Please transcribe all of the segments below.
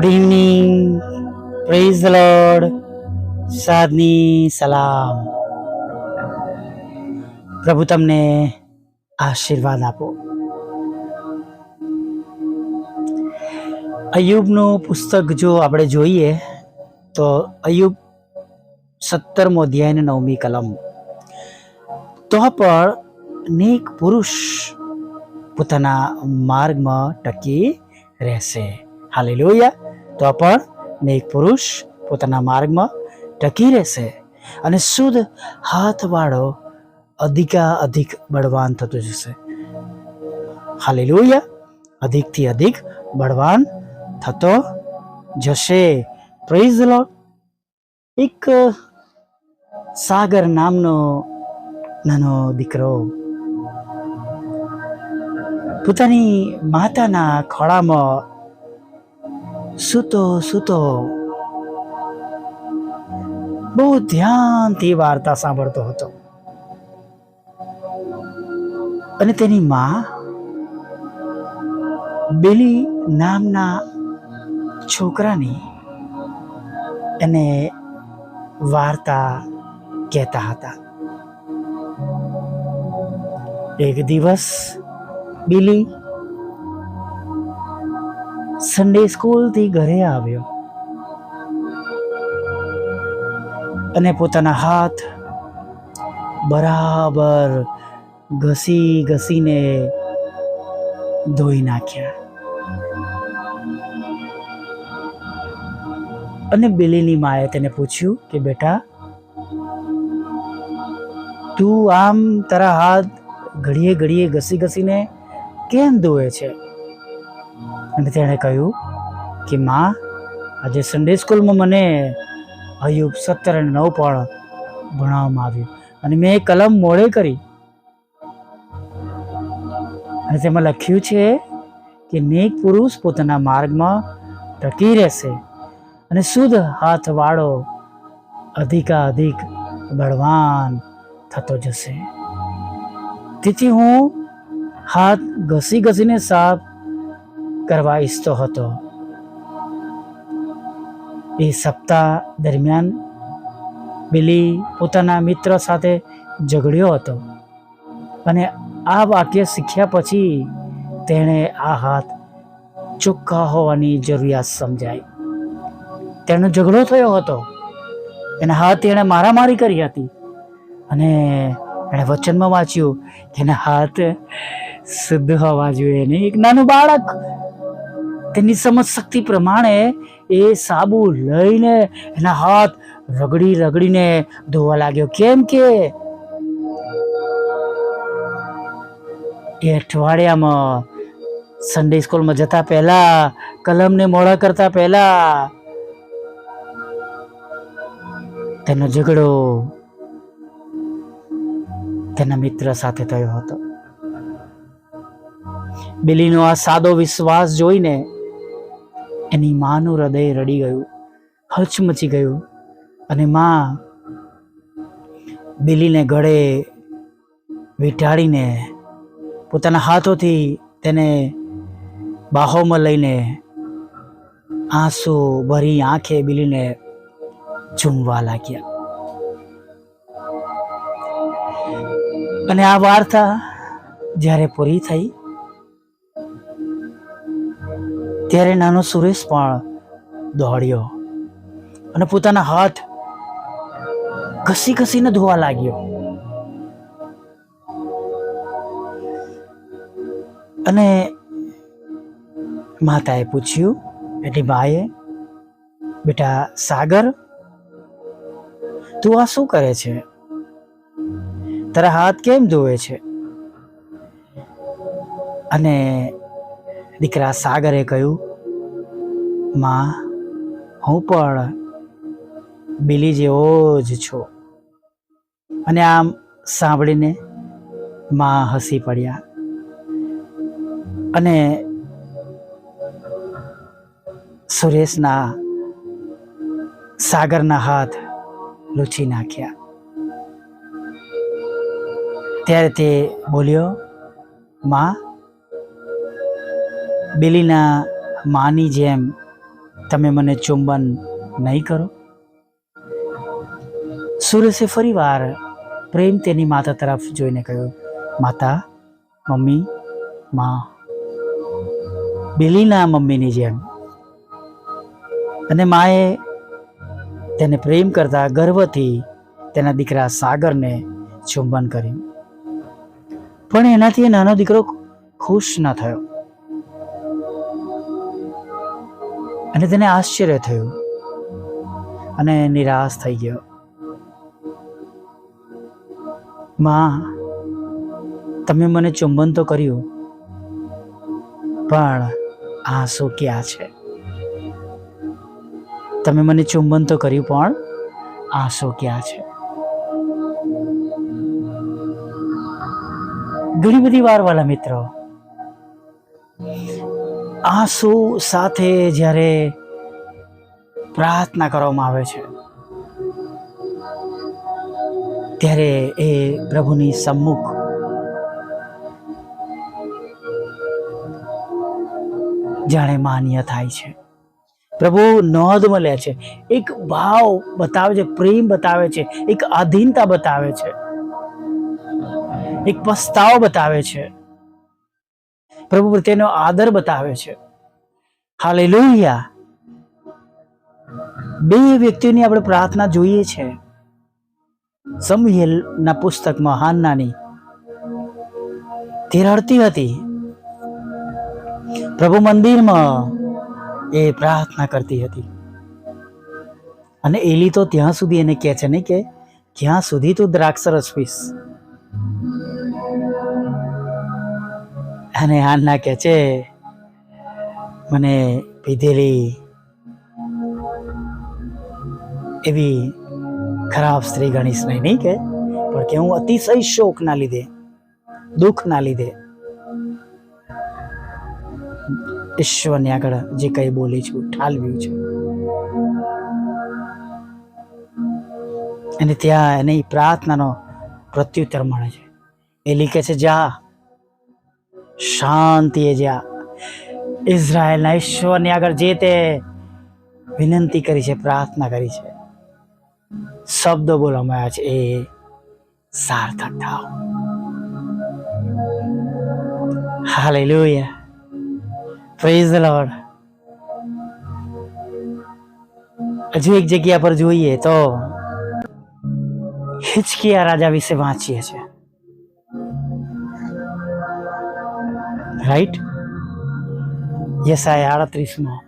Good evening praise lord સાદની સલામ પ્રભુ તમને આશીર્વાદ આપો. અયુબનું પુસ્તક જો આપણે જોઈએ, તો અયુબ સત્તરમો અધ્યાય અને નવમી કલમ. તો પણ નેક પુરુષ પોતાના માર્ગમાં ટકી રહેશે. હાલેલુયા. તો પણ નેક પુરુષ પોતાના માર્ગમાં ટકી રહેશે અને શુદ્ધ હાથવાળો અધિકા અધિક બળવાન થતો જશે. હાલેલુયા. અધિકથી અધિક બળવાન થતો જશે. પ્રેઝ લો એક સાગર નામનો નાનો દીકરો પોતાની માતાના ખોળામાં સૂતો સૂતો બહુ ધ્યાનથી વાર્તા સાંભળતો હતો. અને તેની માં બિલી નામના છોકરાની એને વાર્તા કહેતા હતા. એક દિવસ બિલી સન્ડે સ્કૂલથી ઘરે આવ્યો. અને પોતાના હાથ બરાબર ઘસી ઘસીને ધોઈ નાખ્યા. અને બિલીની માએ તેને પૂછ્યું કે, બેટા, તું આમ તારા હાથ ઘડીએ ઘડીએ ઘસી ઘસીને કેમ ધોવે છે? અને તેણે કહ્યું કે, માં, આજે સન્ડે સ્કૂલમાં મને અયુબ સત્તર અને નવ પણ ભણાવવામાં આવ્યું અને મેં એ કલમ મોડે કરી. અને તેમાં લખ્યું છે કે, નેક પુરુષ પોતાના માર્ગમાં ટકી રહેશે અને શુદ્ધ હાથવાળો અધિકા અધિક બળવાન થતો જશે. તેથી હું હાથ ઘસી ઘસીને સાફ કરવા ઈચ્છતો હતો. એ સપ્તાહ દરમિયાન બિલી પોતાના મિત્ર સાથે ઝઘડ્યો હતો અને આ વાક્ય શીખ્યા પછી તેણે આ હાથ ચોખ્ખા હોવાની જરૂરિયાત સમજાઈ. તેનો ઝઘડો થયો હતો. એના હાથ એણે મારામારી કરી હતી અને એણે વચનમાં વાંચ્યું કે એના હાથ શુદ્ધ હોવા જોઈએ નહીં એક નાનું બાળક તેની સમજ શક્તિ પ્રમાણે એ સાબુ લઈને એના હાથ રગડી રગડીને ધોવા લાગ્યો. કેમ કે એ અઠવાડિયામાં સન્ડે સ્કૂલમાં જતા પહેલા, કલમને મોડા કરતા પહેલા તેનો ઝઘડો તેના મિત્ર સાથે થયો હતો. બિલીનો આ સાદો વિશ્વાસ જોઈને એની માનું હૃદય રડી ગયું હચમચી ગયું અને માં બિલીને ગળે વીંટાળીને પોતાના હાથોથી તેને બાહોમાં લઈને આંસુ ભરી આંખે બિલીને ચૂમવા લાગ્યા. અને આ વાર્તા જ્યારે પૂરી થઈ ત્યારે નાનો સુરેશ પણ દોડ્યો અને પોતાના હાથ ઘસી ઘસીને ધોવા લાગ્યો. અને માતાએ પૂછ્યું એની બાએ, બેટા સાગર, તું આ શું કરે છે? તારા હાથ કેમ ધોવે છે? અને દીકરા સાગરે કહ્યું, માં, હું પણ બિલી જેવો જ છું. અને આમ સાંભળીને માં હસી પડ્યા. અને સુરેશના સાગરના હાથ લૂછી નાખ્યા. ત્યારે તે બોલ્યો, માં બિલીના માની જેમ તમે મને ચુંબન નહીં કરો? સુરેશે ફરીવાર પ્રેમ તેની માતા તરફ જોઈને કહ્યું, માતા, મમ્મી, માં. બિલીના મમ્મીની જેમ. અને માએ તેને પ્રેમ કરતા ગર્વથી તેના દીકરા સાગરને ચુંબન કર્યું. પણ એનાથી એ નાનો દીકરો ખુશ ન થયો. અને તેને આશ્ચર્ય થયું અને નિરાશ થઈ ગયો. માં, તમે મને ચુંબન તો કર્યું, પણ આંસુ ક્યાં છે? તમે મને ચુંબન તો કર્યું, પણ આંસુ ક્યાં છે? ઘણી બધી વાર વાલા મિત્રો આંસુ સાથે જ્યારે પ્રાર્થના કરવામાં આવે છે, ત્યારે એ પ્રભુની સમ્મુખ જાણે માન્ય થાય છે. પ્રભુ નોંધમાં લે છે. એક ભાવ બતાવે છે, પ્રેમ બતાવે છે, એક આધીનતા બતાવે છે, એક પસ્તાવ બતાવે છે. પ્રભુ પ્રત્યેનો આદર બતાવે છે. હાલેલુયા. બે વ્યક્તિઓની આપણે પ્રાર્થના જોઈએ છે. સમુએલના પુસ્તકમાં હાન્નાની તે રડતી હતી. પ્રભુ મંદિરમાં એ પ્રાર્થના કરતી હતી. અને એલી તો ત્યાં સુધી એને કહે છે ને કે ક્યાં સુધી તું દ્રાક્ષ રસ પીશ અને હાન્ના કહે છે, મને પીધેલી એવી ખરાબ સ્ત્રી ગણીશ નહીં નહીં કે, પણ કે હું અતિશય શોકના લીધે, દુઃખના લીધે ઈશ્વરની આગળ જે કંઈ બોલી છું, ઠાલવ્યું છે. અને ત્યાં એની પ્રાર્થનાનો પ્રત્યુત્તર મળે છે. એ લીખે છે, જા શાંતિએ જા ઇઝરાયલના ઈશ્વરની આગળ જે તે વિનંતી કરી છે, પ્રાર્થના કરી છે, શબ્દો બોલવામાં આવ્યા છે, એ સાર્થક થાવ હાલેલુયા. પ્રેઝ ધ લોર્ડ હજુ એક જગ્યા પર જોઈએ તો હિચકિયા રાજા વિશે વાંચીએ છીએ. રાઈટ યસાય આડત્રીસમાં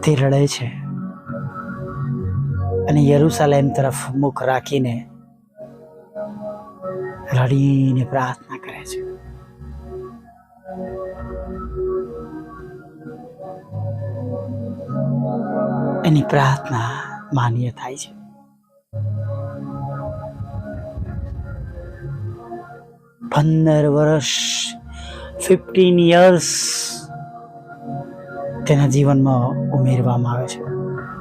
તે રડે છે. અને યરુસાલેમ તરફ મુખ રાખીને રડીને પ્રાર્થના કરે છે. એની પ્રાર્થના માન્ય થાય છે. પંદર વર્ષ ફિફ્ટીન યર્સ તેના જીવનમાં ઉમેરવામાં આવે છે.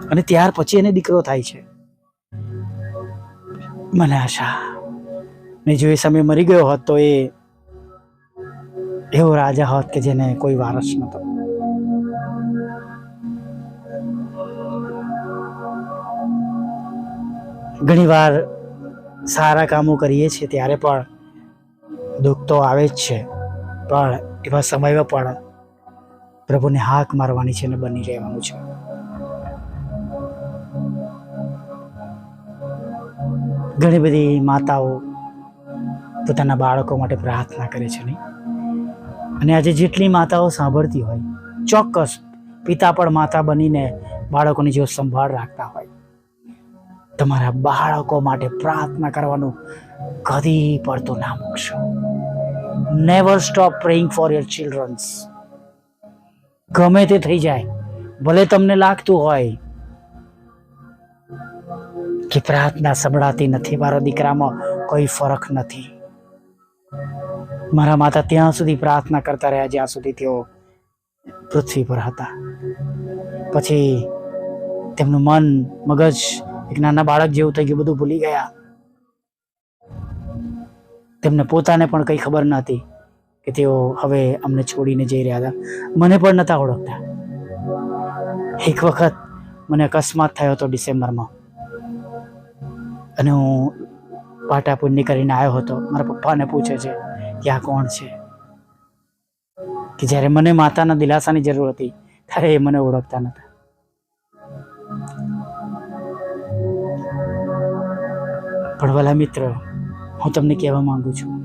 અને ત્યાર પછી એને દીકરો થાય છે. મને આશા. ને જો એ સમય મરી ગયો હોત તો એ એવો રાજા હોત કે જેને કોઈ વારસ નહોતો. ઘણીવાર સારા કામો કરીએ છીએ ત્યારે પણ દુઃખ તો આવે જ છે, પણ એવા સમયમાં પણ પ્રભુને હાક મારવાની છે અને બની રહેવાનું છે. ઘણી બધી માતાઓ પોતાના બાળકો માટે પ્રાર્થના કરે છે નહીં. અને આજે જેટલી માતાઓ સાંભળતી હોય, ચોક્કસ પિતા પણ માતા બનીને બાળકોની જેવો સંભાળ રાખતા હોય. તમારા બાળકો માટે પ્રાર્થના કરવાનું કદી પડતું ના મૂકશો. Never stop praying for your childrens ગમે તે થઈ જાય, ભલે તમને લાગતું હોય કે પ્રાર્થના સંભળાતી નથી, મારા દીકરામાં કોઈ ફરક નથી. મારા માતા ત્યાં સુધી પ્રાર્થના કરતા રહ્યા, જ્યાં સુધી તેઓ પૃથ્વી પર હતા. પછી તેમનું મન મગજ એક નાના બાળક જેવું થઈ ગયું, બધું ભૂલી ગયા. તેમને પોતાને પણ કંઈ ખબર નહોતી કે તેઓ હવે અમને છોડીને જઈ રહ્યા હતા. મને પણ નહોતા ઓળખતા. એક વખત મને અકસ્માત થયો હતો ડિસેમ્બરમાં. અને હું પાટા કરીને આવ્યો હતો. મારા પપ્પાને પૂછે છે કે આ કોણ છે? કે જ્યારે મને માતાના દિલાસાની જરૂર હતી, ત્યારે એ મને ઓળખતા નહોતા પણ વાલા મિત્ર હું તમને કહેવા માંગુ છું.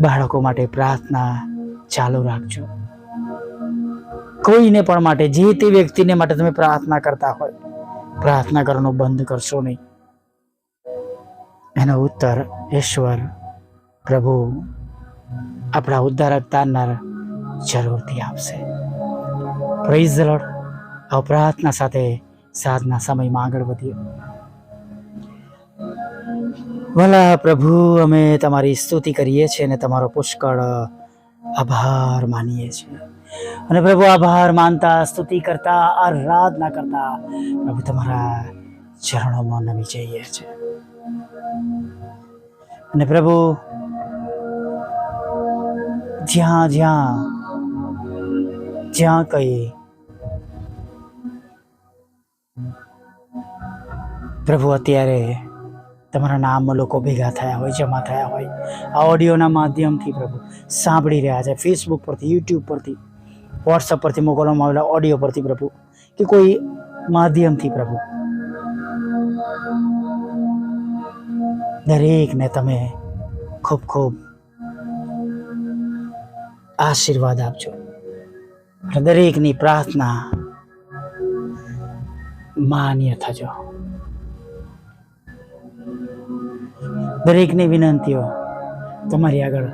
બાળકો માટે પ્રાર્થના ચાલુ રાખજો. કોઈને પણ માટે, જે તે વ્યક્તિને માટે તમે પ્રાર્થના કરતા હોય, પ્રાર્થના કરવાનું બંધ કરશો નહીં. એનો ઉત્તર ઈશ્વર પ્રભુ આપણા ઉદ્ધારક તારનાર જરૂરથી આપશે. પ્રેઝ ધ લોર્ડ આ પ્રાર્થના સાથે સાધના સમયમાં આગળ વધીએ. ભલા પ્રભુ, અમે તમારી સ્તુતિ કરીએ છીએ અને તમારો પુષ્કળ આભાર માનીએ છીએ. અને પ્રભુ, આભાર માનતા, સ્તુતિ કરતા, આરાધના કરતા, પ્રભુ તમારા ચરણોમાં નમી જઈએ છીએ. અને પ્રભુ, જ્યાં જ્યાં જ્યાં કઈ પ્રભુ અત્યારે તમારા નામમાં લોકો ભેગા થયા હોય, જમા થયા હોય. આ ઓડિયોના માધ્યમથી પ્રભુ સાંભળી રહ્યા છે. ફેસબુક પરથી યુટ્યુબ પરથી વોટ્સઅપ પરથી મોકલવામાં આવેલા ઓડિયો પરથી પ્રભુ કે કોઈ માધ્યમથી પ્રભુ. દરેકને તમે ખૂબ ખૂબ આશીર્વાદ આપજો. દરેકની પ્રાર્થના માન્ય થજો. દરેકની વિનંતીઓ તમારી આગળ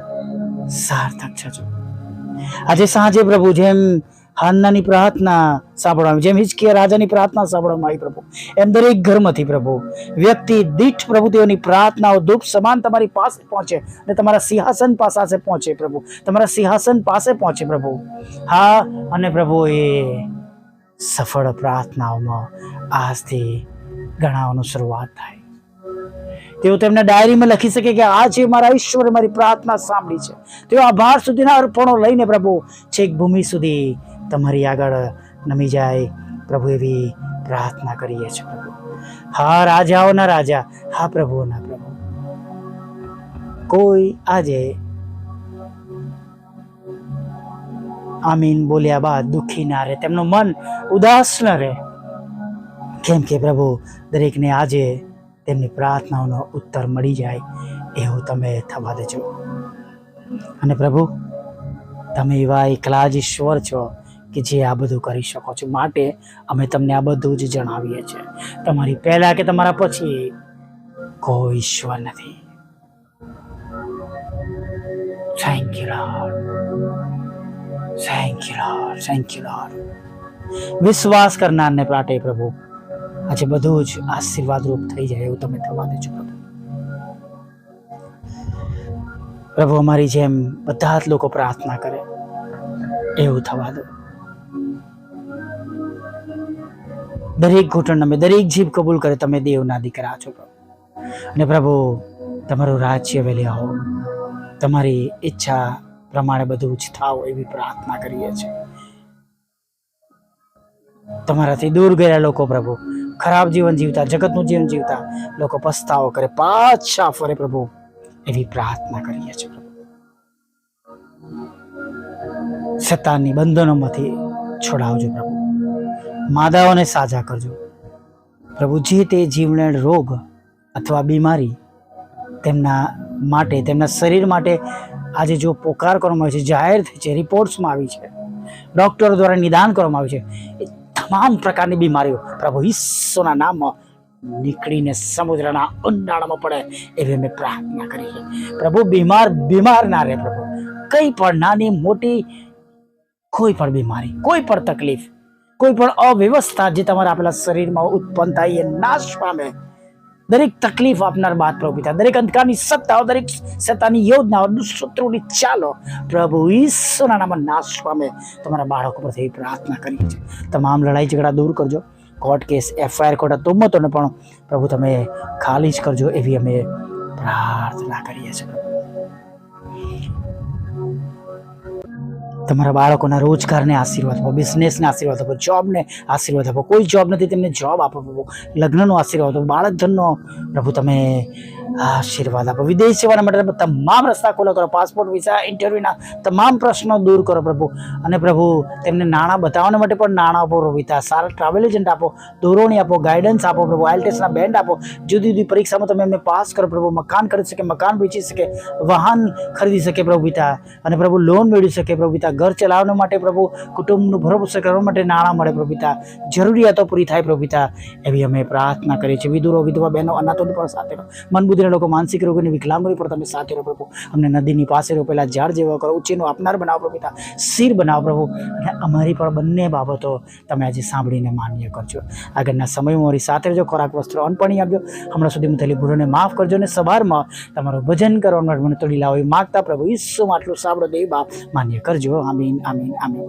સાર્થક થજો આજે સાંજે પ્રભુ, જેમ હાન્નાની પ્રાર્થના સાંભળવામાં, જેમ હિચકિયા રાજાની પ્રાર્થના સાંભળવામાં આવી પ્રભુ, એમ દરેક ઘરમાંથી પ્રભુ, વ્યક્તિ, દીઠ પ્રભુ, તેઓની પ્રાર્થનાઓ દુઃખ સમાન તમારી પાસે પહોંચે અને તમારા સિંહાસન પાસે પહોંચે પ્રભુ. તમારા સિંહાસન પાસે પહોંચે પ્રભુ. હા, અને પ્રભુ, એ સફળ પ્રાર્થનાઓમાં આજથી ગણાવવાનું શરૂઆત થાય. તેઓ તેમના ડાયરીમાં લખી શકે કે આ છે મારા ઈશ્વરે મારી પ્રાર્થના સાંભળી છે, તેઓ આભાર સુધીના અર્પણો લઈને પ્રભુ, છેક ભૂમિ સુધી તમારી આગળ નમી જાય. પ્રભુ, એવી પ્રાર્થના કરીએ છીએ પ્રભુ. હા રાજાઓના રાજા, હા પ્રભુઓના પ્રભુ. કોઈ આજે આમીન બોલ્યા બાદ દુઃખી ના રહે, તેમનું મન ઉદાસ ન રહે. કેમ કે પ્રભુ, દરેકને આજે તેમની પ્રાર્થનાઓનો ઉત્તર મળી જાય એવું તમે થવા દેજો. અને પ્રભુ, તમે એવા એકલા જ ઈશ્વર છો કે જે આ બધું કરી શકો છો. માટે અમે તમને આ બધું જ જણાવીએ છીએ. તમારી પહેલા કે તમારા પછી કોઈ ઈશ્વર નથી. Thank you Lord thank you Lord thank you Lord વિશ્વાસ કરનારને માટે પ્રભુ આજે બધું જ આશીર્વાદ રૂપ થઈ જાય એવું તમે થવા દેજો પ્રભુ. પ્રભુ અમારી જેમ બધા જ લોકો પ્રાર્થના કરે, એવું થવા દો. દરેક ઘૂંટણ અમે દરેક જીભ કબૂલ કરે તમે દેવના દીકરા છો પ્રભુ. અને પ્રભુ, તમારું રાજ્ય વેલે આવો. તમારી ઈચ્છા પ્રમાણે બધું જ થાવ એવી પ્રાર્થના કરીએ છીએ. તમારાથી દૂર ગયેલા લોકો પ્રભુ. ખરાબ જીવન જીવતા, જગતનું જીવન જીવતા લોકો પસ્તાવો કરે, પાછા ફરે પ્રભુ. એવી પ્રાર્થના કરીએ છીએ પ્રભુ. બંધનોમાંથી છોડાવજો પ્રભુ. માદાઓને સાજા કરજો. પ્રભુ, જે તે જીવલેણ રોગ અથવા બીમારી તેમના માટે, તેમના શરીર માટે આજે જો પોકાર કરવામાં આવે છે, જાહેર થઈ છે રિપોર્ટ્સમાં આવી છે ડૉક્ટરો દ્વારા નિદાન કરવામાં આવ્યું છે તમામ પ્રકારની બીમારીઓ પ્રભુ ઈસુના નામમાં નીકળીને સમુદ્રના ઊંડાણમાં પડે એવી અમે પ્રાર્થના કરી છે પ્રભુ, બીમાર બીમાર ના રહે પ્રભુ. કંઈ પણ નાની, મોટી, કોઈ પણ બીમારી, કોઈ પણ તકલીફ, કોઈ પણ અવ્યવસ્થા જે તમારા આપેલા શરીરમાં ઉત્પન્ન થાય એ નાશ પામે. દરેક તકલીફ આપનાર બાદ પ્રભુ પિતા દરેક અંધકારની સત્તાઓ દરેક સત્તાની યોજનાઓ દુષ્શત્રુની ચાલો, પ્રભુ ઈશ્વરના નામમાં નાશ પામે. તમારા બાળકો પરથી પ્રાર્થના કરીએ છીએ. તમામ લડાઈ ઝઘડા દૂર કરજો. કોર્ટ કેસ, એફઆઈઆર કોર્ટ તુમતોને પણ પ્રભુ તમે ખાલી જ કરજો એવી અમે પ્રાર્થના કરીએ છીએ. તમારા બાળકોના રોજગારને આશીર્વાદ આપો બિઝનેસને આશીર્વાદ આપો જોબને આશીર્વાદ આપો. કોઈ જોબ નથી, તેમને જોબ આપો, પ્રભુ. લગ્નનો આશીર્વાદ આપો બાળક ધનનો પ્રભુ, તમે આશીર્વાદ આપો. વિદેશ જવાના માટે તમે તમામ રસ્તા ખોલો કરો. પાસપોર્ટ વિઝા ઇન્ટરવ્યુના તમામ પ્રશ્નો દૂર કરો, પ્રભુ. અને પ્રભુ, તેમને નાણાં બતાવવા માટે પણ નાણાં આપો, પ્રભુ. પિતા સારા ટ્રાવેલ એજન્ટ આપો દોરવણી આપો ગાઈડન્સ આપો, પ્રભુ. આઈલ ટેસ્ટના બેન્ડ આપો. જુદી જુદી પરીક્ષામાં તમે એમને પાસ કરો, પ્રભુ. મકાન ખરીદી શકે, મકાન વેચી શકે, વાહન ખરીદી શકે, પ્રભુ પિતા. અને પ્રભુ લોન મેળવી શકે, પ્રભુ પિતા. ઘર ચલાવવા માટે પ્રભુ, કુટુંબનું ભરોસે કરવા માટે નાણાં મળે પ્રભુ જરૂરિયાતો પૂરી થાય પ્રભુ એવી અમે પ્રાર્થના કરીએ છીએ. વિધુરો, વિધવા બહેનો, અનાથોની પણ સાથે મન બુદ્ધિના લોકો, માનસિક રોગોની વિકલાંગોની પણ તમે સાથે રહો પ્રભુ. અમને નદીની પાસે રોપેલા ઝાડ જેવા કરો. ઉચ્ચેનું આપનાર બનાવો પ્રભુ પિતા. શિર બનાવો પ્રભુ. અને અમારી પણ બંને બાબતો તમે આજે સાંભળીને માન્ય કરજો. આગળના સમયમાં મારી સાથે રહેજો. ખોરાક, વસ્ત્રો અનપણી આપજો. હમણાં સુધી થયેલી ભૂલોને માફ કરજો અને સવારમાં તમારું ભજન કરવા માટે મને તોડી લાવો માગતા પ્રભુ. ઈસુમાં આટલું સાંભળો દે બાપ માન્ય કરજો. આમીન આમીન આમીન